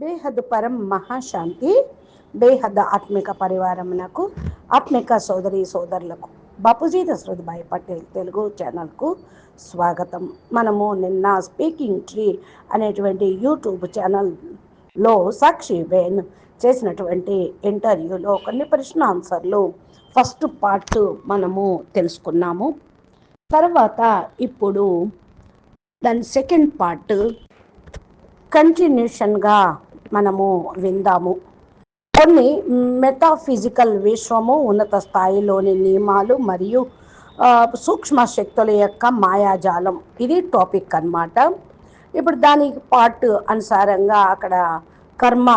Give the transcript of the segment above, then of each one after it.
బేహద్ పరం మహాశాంతి బేహద్ ఆత్మిక పరివారమునకు ఆత్మిక సోదరి సోదరులకు. బాపూజీ దశరథ్భాయ్ పటేల్ తెలుగు ఛానల్కు స్వాగతం. మనము నిన్న స్పీకింగ్ ట్రీ అనేటువంటి యూట్యూబ్ ఛానల్లో సాక్షి బేన్ చేసినటువంటి ఇంటర్వ్యూలో కొన్ని ప్రశ్న ఆన్సర్లు ఫస్ట్ పార్ట్ మనము తెలుసుకున్నాము. తర్వాత ఇప్పుడు దాని సెకండ్ పార్ట్ కంటిన్యూషన్గా మనము విందాము. కొన్ని మెటాఫిజికల్ విశ్వము ఉన్నత స్థాయిలోని నియమాలు మరియు సూక్ష్మ శక్తుల యొక్క మాయాజాలం. ఇది టాపిక్ అన్నమాట. ఇప్పుడు దానికి పార్ట్ అనుసారంగా అక్కడ కర్మ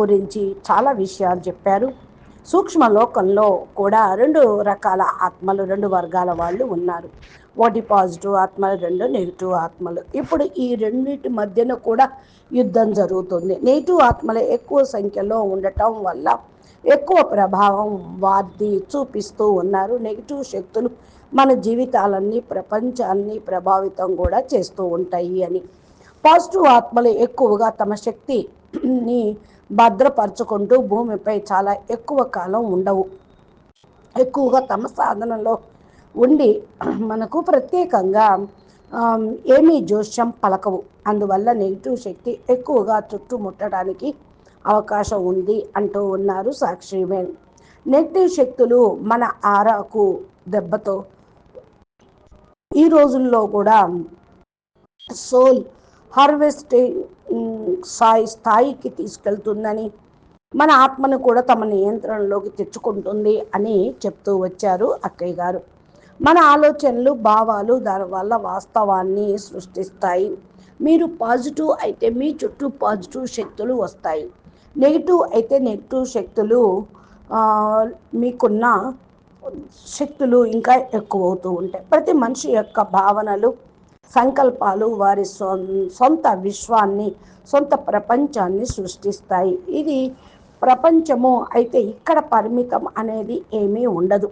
గురించి చాలా విషయాలు చెప్పారు. సూక్ష్మ లోకంలో కూడా రెండు రకాల ఆత్మలు రెండు వర్గాల వాళ్ళు ఉన్నారు. ఒకటి పాజిటివ్ ఆత్మలు రెండు నెగిటివ్ ఆత్మలు. ఇప్పుడు ఈ రెండింటి మధ్యన కూడా యుద్ధం జరుగుతుంది. నెగిటివ్ ఆత్మలు ఎక్కువ సంఖ్యలో ఉండటం వల్ల ఎక్కువ ప్రభావం వారి చూపిస్తూ ఉన్నారు. నెగిటివ్ శక్తులు మన జీవితాలన్నీ ప్రపంచాన్ని ప్రభావితం కూడా చేస్తూ ఉంటాయి అని. పాజిటివ్ ఆత్మలు ఎక్కువగా తమ శక్తి ని భద్రపరచుకుంటూ భూమిపై చాలా ఎక్కువ కాలం ఉండవు. ఎక్కువగా తమ సాధనలో ఉండి మనకు ప్రత్యేకంగా ఏమీ జోష్యం పలకవు. అందువల్ల నెగిటివ్ శక్తి ఎక్కువగా చుట్టుముట్టడానికి అవకాశం ఉంది అంటూ ఉన్నారు సాక్షిమేన్ నెగిటివ్ శక్తులు మన ఆరాకు దెబ్బతో ఈ రోజుల్లో కూడా సోల్ హార్వెస్టింగ్ స్థాయి స్థాయికి తీసుకెళ్తుందని మన ఆత్మను కూడా తమ నియంత్రణలోకి తెచ్చుకుంటుంది అని చెప్తూ వచ్చారు అక్కయ్య గారు. మన ఆలోచనలు భావాలు దాని వల్ల వాస్తవాన్ని సృష్టిస్తాయి. మీరు పాజిటివ్ అయితే మీ చుట్టూ పాజిటివ్ శక్తులు వస్తాయి. నెగిటివ్ అయితే నెగిటివ్ శక్తులు మీకున్న శక్తులు ఇంకా ఎక్కువ అవుతూ ఉంటాయి. ప్రతి మనిషి యొక్క భావనలు సంకల్పాలు వారి సొం- సొంత విశ్వాన్ని సొంత ప్రపంచాన్ని సృష్టిస్తాయి. ఇది ప్రపంచము అయితే ఇక్కడ పరిమితం అనేది ఏమీ ఉండదు.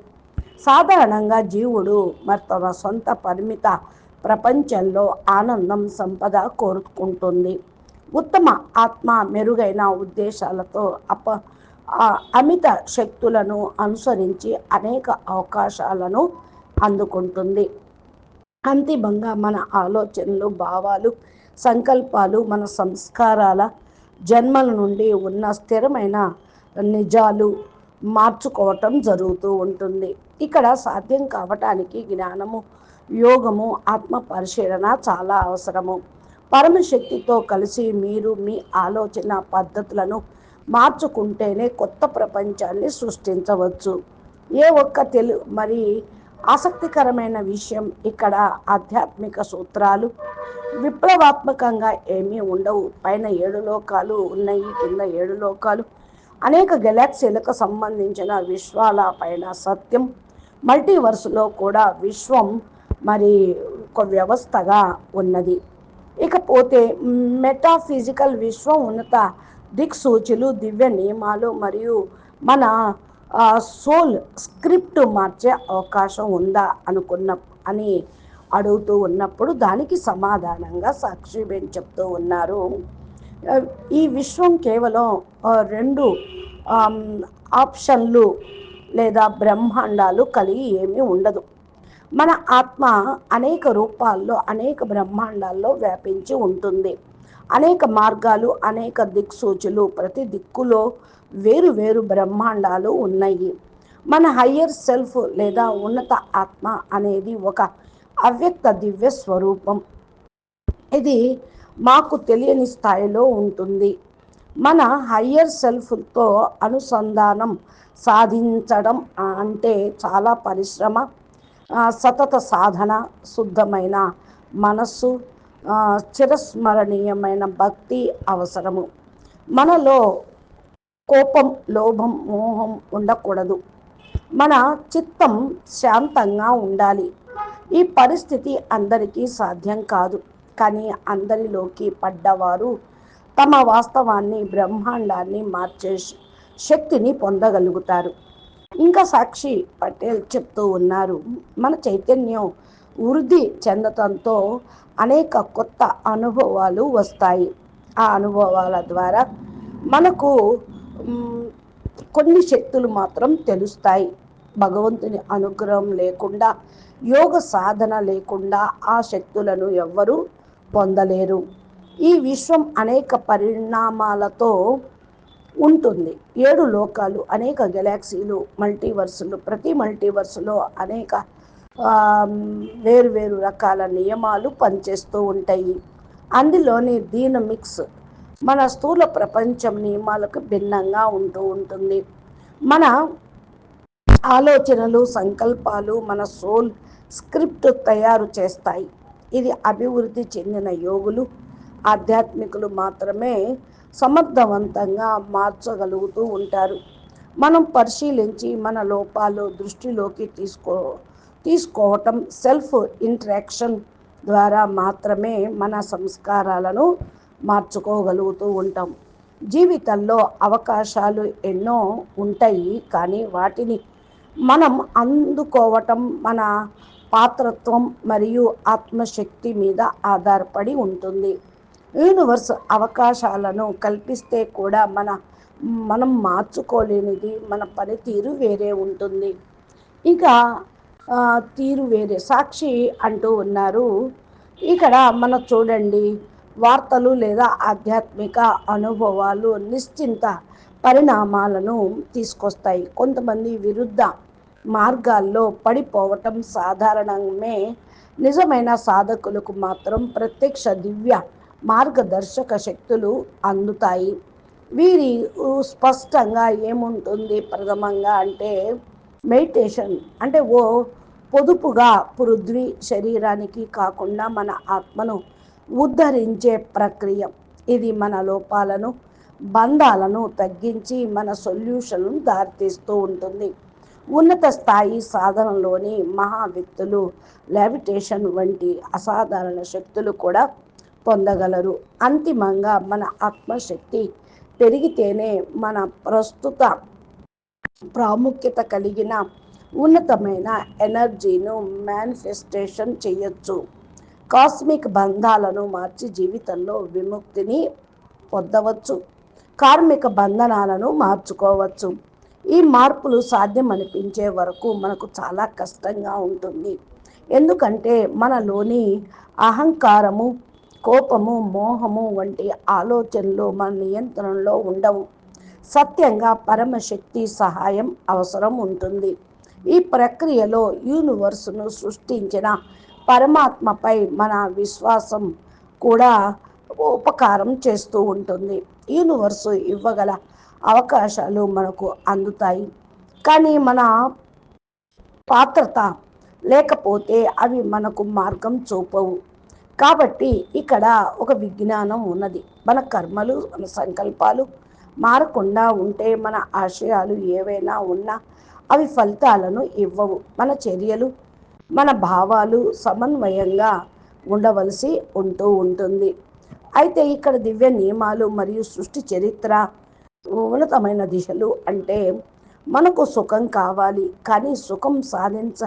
సాధారణంగా జీవుడు మరి తన సొంత పరిమిత ప్రపంచంలో ఆనందం సంపద కోరుకుంటుంది. ఉత్తమ ఆత్మ మెరుగైన ఉద్దేశాలతో అప అమిత శక్తులను అనుసరించి అనేక అవకాశాలను అందుకుంటుంది. అంతిమంగా మన ఆలోచనలు భావాలు సంకల్పాలు మన సంస్కారాల జన్మల నుండి ఉన్న స్థిరమైన నిజాలు మార్చుకోవటం జరుగుతూ ఉంటుంది. ఇక్కడ సాధ్యం కావటానికి జ్ఞానము యోగము ఆత్మ పరిశీలన చాలా అవసరము. పరమశక్తితో కలిసి మీరు మీ ఆలోచన పద్ధతులను మార్చుకుంటేనే కొత్త ప్రపంచాన్ని సృష్టించవచ్చు. ఏ ఒక్క తెలు మరి ఆసక్తికరమైన విషయం ఇక్కడ ఆధ్యాత్మిక సూత్రాలు. విప్లవాత్మకంగా ఏమీ ఉండవు. పైన ఏడు లోకాలు ఉన్నాయి కింద ఏడు లోకాలు. అనేక గెలాక్సీలకు సంబంధించిన విశ్వాల పైన సత్యం. మల్టీవర్స్లో కూడా విశ్వం మరి ఒక వ్యవస్థగా ఉన్నది. ఇకపోతే మెటాఫిజికల్ విశ్వం ఉన్నత దిక్సూచులు దివ్య నియమాలు మరియు మన సోల్ స్క్రిప్ట్ మార్చే అవకాశం ఉందా అనుకున్న అని అడుగుతూ ఉన్నప్పుడు దానికి సమాధానంగా సాక్షిబేన్ చెప్తూ ఉన్నారు. ఈ విశ్వం కేవలం రెండు ఆప్షన్లు లేదా బ్రహ్మాండాలు కలిగి ఏమీ ఉండదు. మన ఆత్మ అనేక రూపాల్లో అనేక బ్రహ్మాండాల్లో వ్యాపించి ఉంటుంది. అనేక మార్గాలు అనేక దిక్సూచులు ప్రతి దిక్కులో వేరు వేరు బ్రహ్మాండాలు ఉన్నాయి. మన హయ్యర్ సెల్ఫ్ లేదా ఉన్నత ఆత్మ అనేది ఒక అవ్యక్త దివ్య స్వరూపం. ఇది మాకు తెలియని స్థాయిలో ఉంటుంది. మన హయ్యర్ సెల్ఫ్తో అనుసంధానం సాధించడం అంటే చాలా పరిశ్రమ సతత సాధన శుద్ధమైన మనస్సు చిరస్మరణీయమైన భక్తి అవసరము. మనలో కోపం లోభం మోహం ఉండకూడదు. మన చిత్తం శాంతంగా ఉండాలి. ఈ పరిస్థితి అందరికీ సాధ్యం కాదు. కానీ అందరిలోకి పడ్డవారు తమ వాస్తవాన్ని బ్రహ్మాండాన్ని మార్చే శక్తిని పొందగలుగుతారు. ఇంకా సాక్షి పటేల్ చెప్తూ ఉన్నారు మన చైతన్యం వృద్ధి చెందటంతో అనేక కొత్త అనుభవాలు వస్తాయి. ఆ అనుభవాల ద్వారా మనకు కొన్ని శక్తులు మాత్రం తెలుస్తాయి. భగవంతుని అనుగ్రహం లేకుండా యోగ సాధన లేకుండా ఆ శక్తులను ఎవ్వరూ పొందలేరు. ఈ విశ్వం అనేక పరిణామాలతో ఉంటుంది. ఏడు లోకాలు అనేక గెలాక్సీలు మల్టీవర్సులు ప్రతి మల్టీవర్సులో అనేక వేరు వేరు రకాల నియమాలు పనిచేస్తూ ఉంటాయి. అందులోని దీని మిక్స్ మన స్థూల ప్రపంచం నియమాలకు భిన్నంగా ఉంటూ ఉంటుంది. మన ఆలోచనలు సంకల్పాలు మన సోల్ స్క్రిప్ట్ తయారు చేస్తాయి. ఇది అభివృద్ధి చెందిన యోగులు ఆధ్యాత్మికులు మాత్రమే సమర్థవంతంగా మార్చగలుగుతూ ఉంటారు. మనం పరిశీలించి మన లోపాలు దృష్టిలోకి తీసుకో తీసుకోవటం సెల్ఫ్ ఇంట్రాక్షన్ ద్వారా మాత్రమే మన సంస్కారాలను మార్చుకోగలుగుతూ ఉంటాం. జీవితంలో అవకాశాలు ఎన్నో ఉంటాయి కానీ వాటిని మనం అందుకోవటం మన పాత్రత్వం మరియు ఆత్మశక్తి మీద ఆధారపడి ఉంటుంది. యూనివర్స్ అవకాశాలను కల్పిస్తే కూడా మన మనం మార్చుకోలేనిది మన పనితీరు వేరే ఉంటుంది. ఇక తీరు వేరే. సాక్షి అంటూ ఉన్నారు. ఇక్కడ మన చూడండి వార్తలు లేదా ఆధ్యాత్మిక అనుభవాలు నిశ్చింత పరిణామాలను తీసుకొస్తాయి. కొంతమంది విరుద్ధ మార్గాల్లో పడిపోవటం సాధారణమే. నిజమైన సాధకులకు మాత్రం ప్రత్యక్ష దివ్య మార్గదర్శక శక్తులు అందుతాయి. వీరి స్పష్టంగా ఏముంటుంది? ప్రథమంగా అంటే మెడిటేషన్ అంటే ఓ పొదుపుగా పృథ్వీ శరీరానికి కాకుండా మన ఆత్మను ఉద్ధరించే ప్రక్రియ. ఇది మన లోపాలను బంధాలను తగ్గించి మన సొల్యూషన్ను దారితీస్తూ ఉంటుంది. ఉన్నత స్థాయి సాధనలోని మహావ్యక్తులు లెవిటేషన్ వంటి అసాధారణ శక్తులు కూడా పొందగలరు. అంతిమంగా మన ఆత్మశక్తి పెరిగితేనే మన ప్రస్తుత ప్రాముఖ్యత కలిగిన ఉన్నతమైన ఎనర్జీను మేనిఫెస్టేషన్ చేయొచ్చు. కాస్మిక్ బంధాలను మార్చి జీవితంలో విముక్తిని పొందవచ్చు. కార్మిక బంధనాలను మార్చుకోవచ్చు. ఈ మార్పులు సాధ్యం అనిపించే వరకు మనకు చాలా కష్టంగా ఉంటుంది. ఎందుకంటే మనలోని అహంకారము కోపము మోహము వంటి ఆలోచనలు మన నియంత్రణలో ఉండవు. సత్యంగా పరమశక్తి సహాయం అవసరం ఉంటుంది. ఈ ప్రక్రియలో యూనివర్సును సృష్టించిన పరమాత్మపై మన విశ్వాసం కూడా ఉపకారం చేస్తూ ఉంటుంది. యూనివర్సు ఇవ్వగల అవకాశాలు మనకు అందుతాయి. కానీ మన పాత్రత లేకపోతే అవి మనకు మార్గం చూపవు. కాబట్టి ఇక్కడ ఒక విజ్ఞానం ఉన్నది. మన కర్మలు మన సంకల్పాలు మారకుండా ఉంటే మన ఆశయాలు ఏవైనా ఉన్నా అవి ఫలితాలను ఇవ్వవు. మన చర్యలు మన భావాలు సమన్వయంగా ఉండవలసి ఉంటూ ఉంటుంది. అయితే ఇక్కడ దివ్య నియమాలు మరియు సృష్టి చరిత్ర ఉన్నతమైన దిశలు అంటే మనకు సుఖం కావాలి కానీ సుఖం సాధించ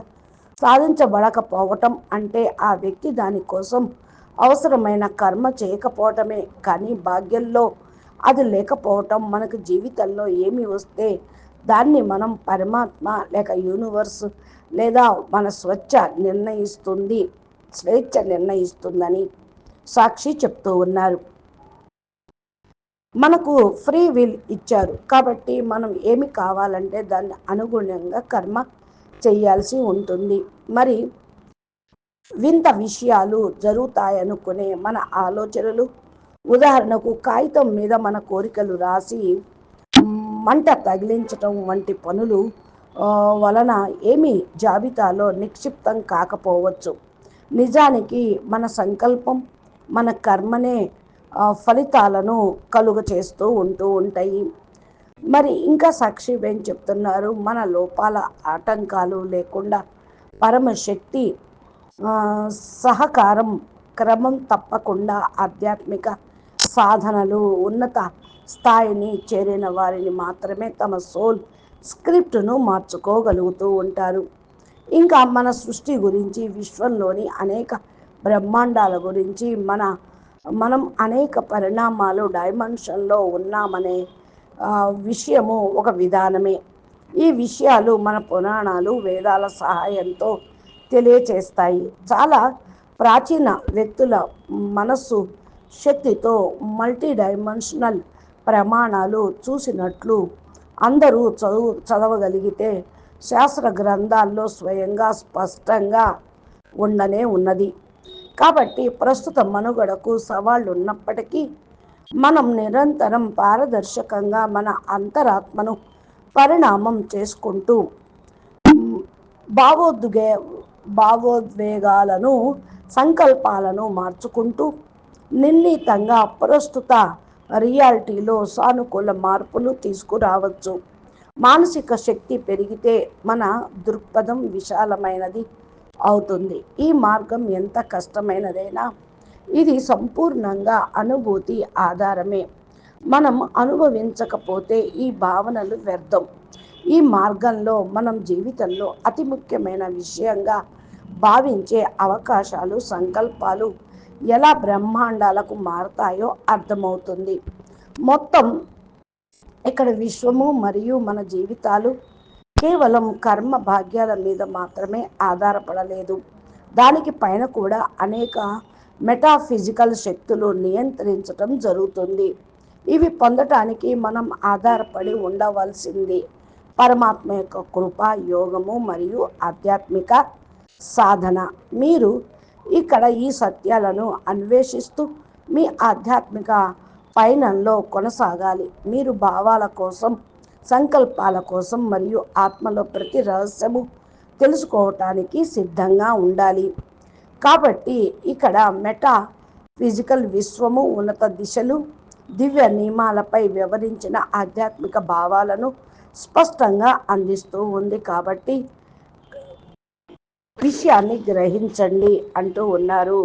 సాధించబడకపోవటం అంటే ఆ వ్యక్తి దానికోసం అవసరమైన కర్మ చేయకపోవటమే. కానీ భాగ్యంలో అది లేకపోవటం మనకు జీవితంలో ఏమి వస్తే దాన్ని మనం పరమాత్మ లేక యూనివర్స్ లేదా మన స్వచ్ఛ నిర్ణయిస్తుంది స్వేచ్ఛ నిర్ణయిస్తుందని సాక్షి చెప్తూ ఉన్నారు. మనకు ఫ్రీ విల్ ఇచ్చారు కాబట్టి మనం ఏమి కావాలంటే దాన్ని అనుగుణంగా కర్మ చేయాల్సి ఉంటుంది. మరి వింత విషయాలు జరుగుతాయనుకునే మన ఆలోచనలు ఉదాహరణకు కాగితం మీద మన కోరికలు రాసి మంట తగిలించటం వంటి పనులు వలన ఏమి జాబితాలో నిక్షిప్తం కాకపోవచ్చు. నిజానికి మన సంకల్పం మన కర్మనే ఫలితాలను కలుగ చేస్తూ ఉంటూ ఉంటాయి. మరి ఇంకా సాక్షి ఏం చెప్తున్నారు? మన లోపాల ఆటంకాలు లేకుండా పరమశక్తి సహకారం క్రమం తప్పకుండా ఆధ్యాత్మిక సాధనలు ఉన్నత స్థాయిని చేరిన వారిని మాత్రమే తమ సోల్ స్క్రిప్ట్ను మార్చుకోగలుగుతూ ఉంటారు. ఇంకా మన సృష్టి గురించి విశ్వంలోని అనేక బ్రహ్మాండాల గురించి మన మనం అనేక పరిణామాలు డైమెన్షన్లో ఉన్నామనే విషయము ఒక విధానమే. ఈ విషయాలు మన పురాణాలు వేదాల సహాయంతో తెలియచేస్తాయి. చాలా ప్రాచీన వ్యక్తుల మనస్సు శక్తితో మల్టీ డైమెన్షనల్ ప్రమాణాలు చూసినట్లు అందరూ చదువు చదవగలిగితే శాస్త్ర గ్రంథాల్లో స్వయంగా స్పష్టంగా ఉండనే ఉన్నది. కాబట్టి ప్రస్తుత మనుగడకు సవాళ్ళు ఉన్నప్పటికీ మనం నిరంతరం పారదర్శకంగా మన అంతరాత్మను పరిణామం చేసుకుంటూ భావోద్వే భావోద్వేగాలను సంకల్పాలను మార్చుకుంటూ నిర్ణీతంగా ప్రస్తుత రియాలిటీలో సానుకూల మార్పులు తీసుకురావచ్చు. మానసిక శక్తి పెరిగితే మన దృక్పథం విశాలమైనది అవుతుంది. ఈ మార్గం ఎంత కష్టమైనదైనా ఇది సంపూర్ణంగా అనుభూతి ఆధారమే. మనం అనుభవించకపోతే ఈ భావనలు వ్యర్థం. ఈ మార్గంలో మనం జీవితంలో అతి ముఖ్యమైన విషయంగా భావించే అవకాశాలు సంకల్పాలు ఎలా బ్రహ్మాండాలకు మారతాయో అర్థమవుతుంది. మొత్తం ఇక్కడ విశ్వము మరియు మన జీవితాలు కేవలం కర్మ భాగ్యాల మీద మాత్రమే ఆధారపడలేదు. దానికి పైన కూడా అనేక మెటాఫిజికల్ శక్తులు నియంత్రించటం జరుగుతుంది. ఇవి పొందటానికి మనం ఆధారపడి ఉండవలసింది పరమాత్మ యొక్క కృప యోగము మరియు ఆధ్యాత్మిక సాధన. మీరు ఇక్కడ ఈ సత్యాలను అన్వేషిస్తూ మీ ఆధ్యాత్మిక పయనంలో కొనసాగాలి. మీరు భావాల కోసం సంకల్పాల కోసం మరియు ఆత్మలో ప్రతి రహస్యము తెలుసుకోవటానికి సిద్ధంగా ఉండాలి. కాబట్టి ఇక్కడ మెటా ఫిజికల్ విశ్వము ఉన్నత దిశలు దివ్య నియమాలపై వివరించిన ఆధ్యాత్మిక భావాలను స్పష్టంగా అందిస్తూ ఉంది. కాబట్టి విషయాన్ని గ్రహించండి అంటూ ఉన్నారు.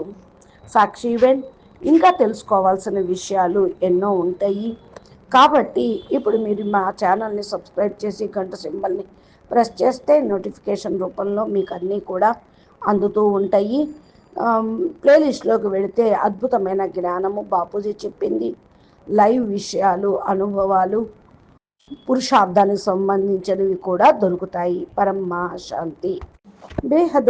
సాక్షివెన్ ఇంకా తెలుసుకోవాల్సిన విషయాలు ఎన్నో ఉంటాయి. కాబట్టి ఇప్పుడు మీరు మా ఛానల్ని సబ్స్క్రైబ్ చేసి గంట సింబల్ని ప్రెస్ చేస్తే నోటిఫికేషన్ రూపంలో మీకు అన్నీ కూడా అందుతూ ఉంటాయి. ప్లేలిస్ట్లోకి వెళితే అద్భుతమైన జ్ఞానము బాపూజీ చెప్పింది. లైవ్ విషయాలు అనుభవాలు పురుషార్థానికి సంబంధించినవి కూడా దొరుకుతాయి. పరమ శాంతి. బేహద్